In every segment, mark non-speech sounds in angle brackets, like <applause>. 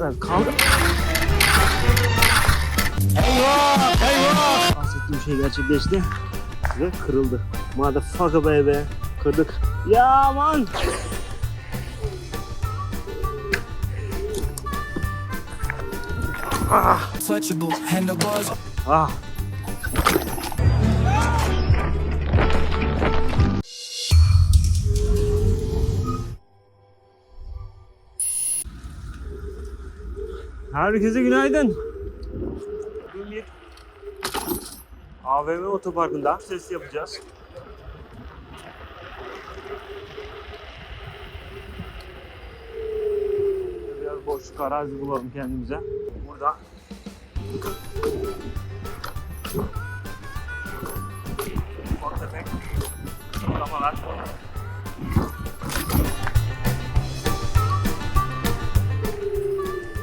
Evet kaldır. Eyvah! Eyvah! Bahsettiğim şey gerçekleşti. Ve kırıldı. Motherfucker baby. Kırdık. Ya aman! handlebars Ah! Herkese günaydın. Bugün bir AVM otoparkında ses yapacağız. Biraz boşluk arazi bulalım kendimize. Burada ufak.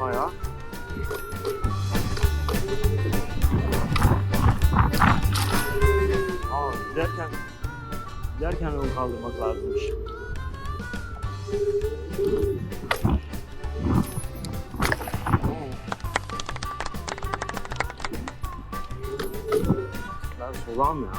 Bayağı giderken yol kaldırmak lazımmış. Oo. Ben solağım ya.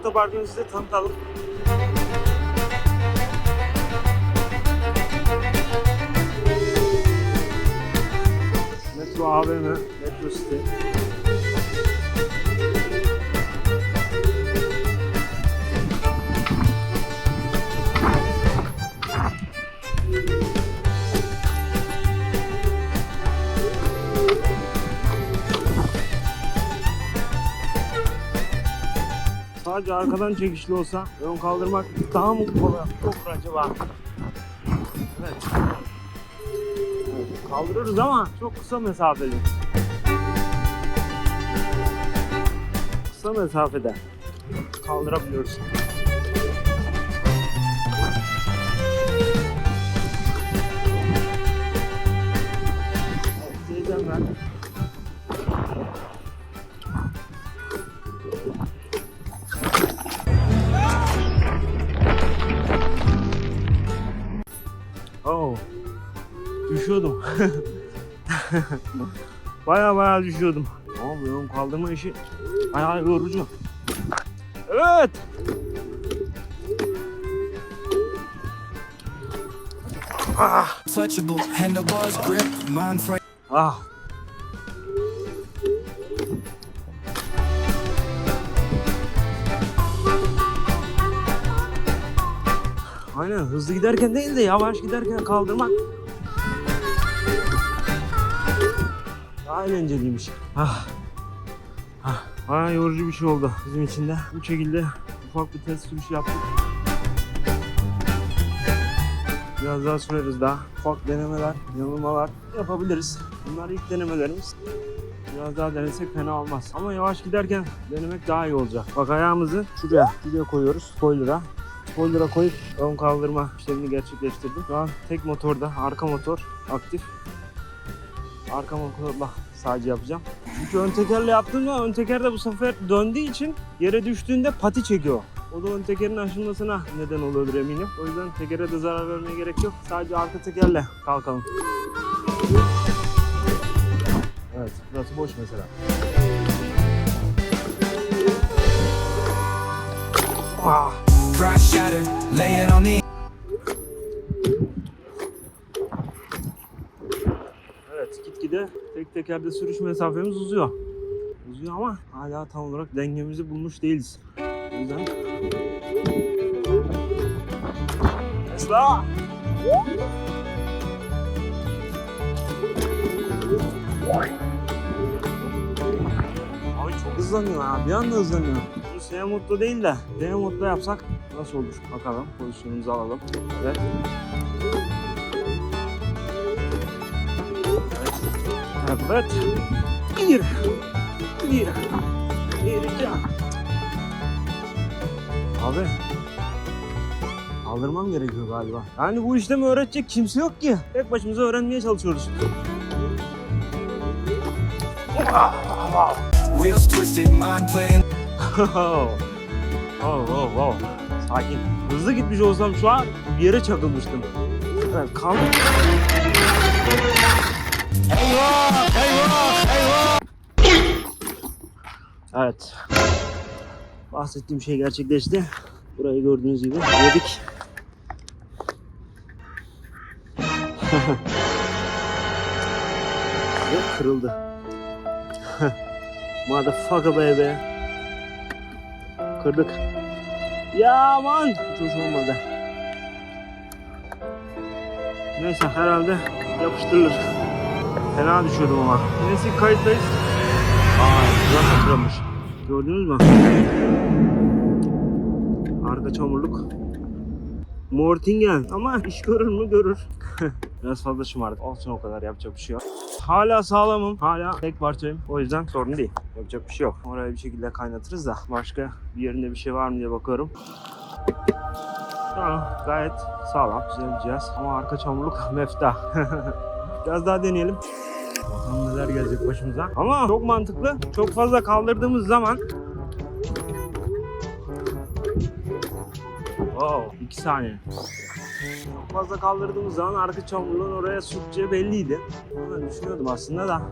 Otoparkını size tanıtalım. Metro AVM, Metro City. Sadece arkadan çekişli olsa ön kaldırmak daha mı kolay olur acaba? Evet. Kaldırırız ama çok kısa mesafeli. Kısa mesafede kaldırabiliyoruz. <laughs> baya baya düşüyordum. Ama bu ön kaldırma işi bayağı yorucu. Evet. Ah. Ah. Aynen hızlı giderken değil de yavaş giderken kaldırmak daha eğlenceliymiş. Ah. Ah. Bayağı yorucu bir şey oldu bizim için de. Bu şekilde ufak bir test sürüşü yaptık. Biraz daha süreriz daha. Ufak denemeler, yanılmalar yapabiliriz. Bunlar ilk denemelerimiz. Biraz daha denesek fena olmaz. Ama yavaş giderken denemek daha iyi olacak. Bak ayağımızı şuraya, şuraya koyuyoruz. Spoiler'a. Spoiler'a koyup ön kaldırma işlemini gerçekleştirdim. Şu an tek motorda, arka motor aktif. Arka motorla sadece yapacağım. Çünkü ön tekerle yaptığımda ön teker de bu sefer döndüğü için yere düştüğünde pati çekiyor. O da ön tekerin aşınmasına neden oluyordur eminim. O yüzden tekere de zarar vermeye gerek yok. Sadece arka tekerle kalkalım. Evet, burası boş mesela. Tekerde sürüş mesafemiz uzuyor. Uzuyor ama hala tam olarak dengemizi bulmuş değiliz. O yüzden... Tesla! Abi çok hızlanıyor ha. Bir anda hızlanıyor. Bu S modda değil de D modda yapsak nasıl olur? Bakalım. Pozisyonumuzu alalım. Evet. Evet. Bir. Bir. Bir iki. Abi. Kaldırmam gerekiyor galiba. Yani bu işlemi öğretecek kimse yok ki. Tek başımıza öğrenmeye çalışıyoruz. Wheels twisted, mind playing. oh, oh, oh. Sakin. Hızlı gitmiş olsam şu an bir yere çakılmıştım. Ben kaldım. Eyvah! Eyvah! Eyvah! Evet. Bahsettiğim şey gerçekleşti. Burayı gördüğünüz gibi yedik. <laughs> Ve kırıldı. <laughs> Motherfucker baby. Kırdık. Ya aman. Hiç hoş olmadı. Neyse herhalde yapıştırılır. Fena düşüyordum ama. Neyse kayıttayız. Aa, güzel kırılmış. Gördünüz mü? Arka çamurluk. Mortingen ama <laughs> iş görür mü görür. <laughs> Biraz fazla şımardık. Olsun o kadar yapacak bir şey yok. Hala sağlamım. Hala tek parçayım. O yüzden sorun değil. Yapacak bir şey yok. Oraya bir şekilde kaynatırız da. Başka bir yerinde bir şey var mı diye bakıyorum. Aa, gayet sağlam. Güzel bir cihaz. Ama arka çamurluk <laughs> mefta. Biraz daha deneyelim. Bakalım neler gelecek başımıza. Ama çok mantıklı. Çok fazla kaldırdığımız zaman Wow, iki saniye. Çok fazla kaldırdığımız zaman arka çamurluğun oraya sürteceği belliydi. Onu düşünüyordum aslında da.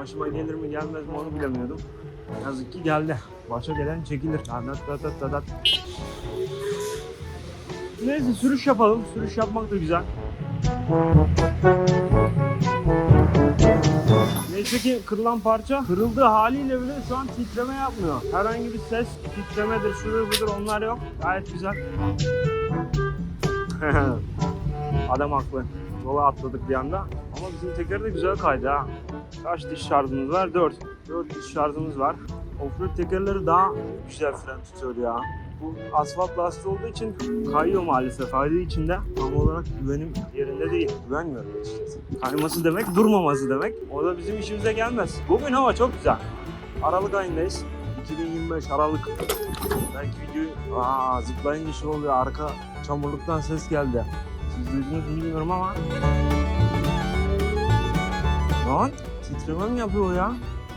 Başıma gelir mi gelmez mi onu bilemiyordum. Yazık ki geldi. Başa gelen çekilir. Dadat dadat dadat. Neyse sürüş yapalım. Sürüş yapmak da güzel. Neyse ki kırılan parça kırıldığı haliyle bile şu an titreme yapmıyor. Herhangi bir ses, titremedir, şudur budur onlar yok. Gayet güzel. <laughs> Adam haklı. Yola atladık bir anda. Ama bizim teker de güzel kaydı ha. Kaç diş şarjımız var? 4. 4 diş şarjımız var. Offroad tekerleri daha güzel fren tutuyor ya. Bu asfalt lastiği olduğu için kayıyor maalesef. Kaydığı için de tam olarak güvenim yerinde değil. Güvenmiyorum açıkçası. Kayması demek durmaması demek. O da bizim işimize gelmez. Bugün hava çok güzel. Aralık ayındayız. 2025 Aralık. Belki videoyu aa, zıplayınca şey oluyor. Arka çamurluktan ses geldi. Siz duydunuz bilmiyorum ama. Lan titreme mi yapıyor ya?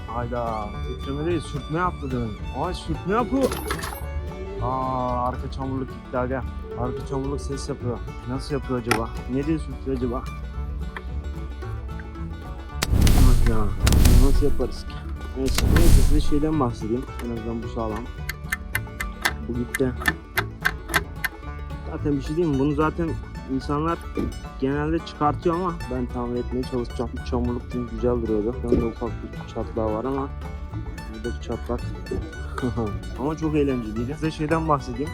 Hayda titreme değil sürtme yaptı demin. Ay sürtme yapıyor. Aa arka çamurluk gitti aga. Arka çamurluk ses yapıyor. Nasıl yapıyor acaba? Ne diye sürtüyor acaba? Ya nasıl yaparız ki? Neyse, neyse size şeyden bahsedeyim. En azından bu sağlam. Bu gitti. Zaten bir şey diyeyim? Bunu zaten insanlar genelde çıkartıyor ama ben tamir etmeye çalışacağım. Çamurluk çünkü güzel duruyordu. Bende ufak bir çatlağı var ama buradaki çatlak <laughs> ama çok eğlenceliydi. Size şeyden bahsedeyim.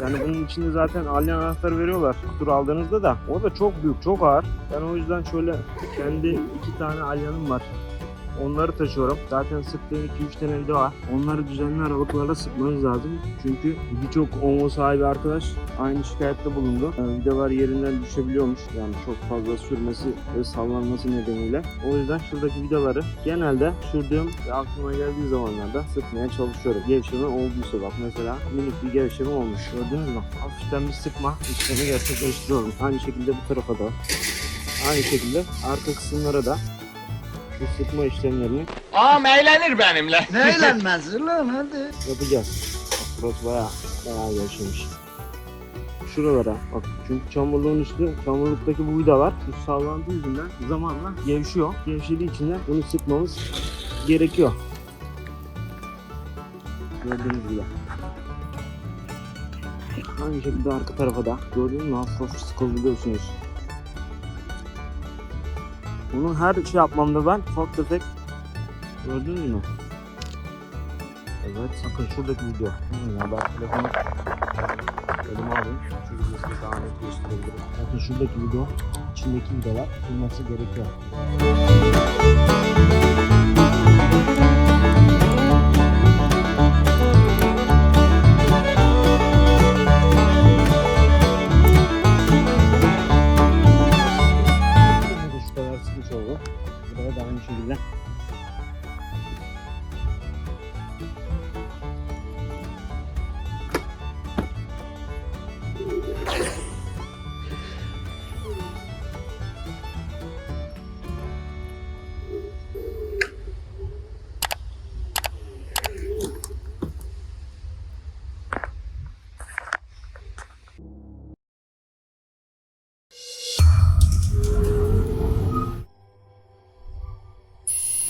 Yani bunun içinde zaten alyan anahtarı veriyorlar kutu aldığınızda da. O da çok büyük, çok ağır. Ben o yüzden şöyle kendi iki tane alyanım var. Onları taşıyorum. Zaten sıktığım 2-3 tane vida var. Onları düzenli aralıklarla sıkmanız lazım. Çünkü birçok Onvo sahibi arkadaş aynı şikayette bulundu. Yani vidalar yerinden düşebiliyormuş. Yani çok fazla sürmesi ve sallanması nedeniyle. O yüzden şuradaki vidaları genelde sürdüğüm ve aklıma geldiği zamanlarda sıkmaya çalışıyorum. Gevşeme olduysa bak mesela minik bir gevşeme olmuş. Gördünüz mü? Hafiften bir sıkma işlemi gerçekleştiriyorum. Aynı şekilde bu tarafa da. Aynı şekilde arka kısımlara da sıkma işlemlerini Ağam eğlenir benimle. Ne <laughs> eğlenmez lan hadi. yapacağız. Bak burası bayağı, bayağı gevşemiş. Şuralara bak çünkü çamurluğun üstü çamurluktaki bu vidalar şu sallantı yüzünden zamanla gevşiyor. Gevşediği için de bunu sıkmamız gerekiyor. Gördüğünüz gibi. Aynı şekilde arka tarafa da gördüğünüz mü hafif hafif sıkabiliyorsunuz. Bunu her şey yapmamda ben ufak tefek gördünüz mü? Evet bakın şuradaki video. Ya ben telefonu elime alayım. Şu videosunu daha net gösterebilirim. Bakın şuradaki video içindeki vidalar bulması gerekiyor.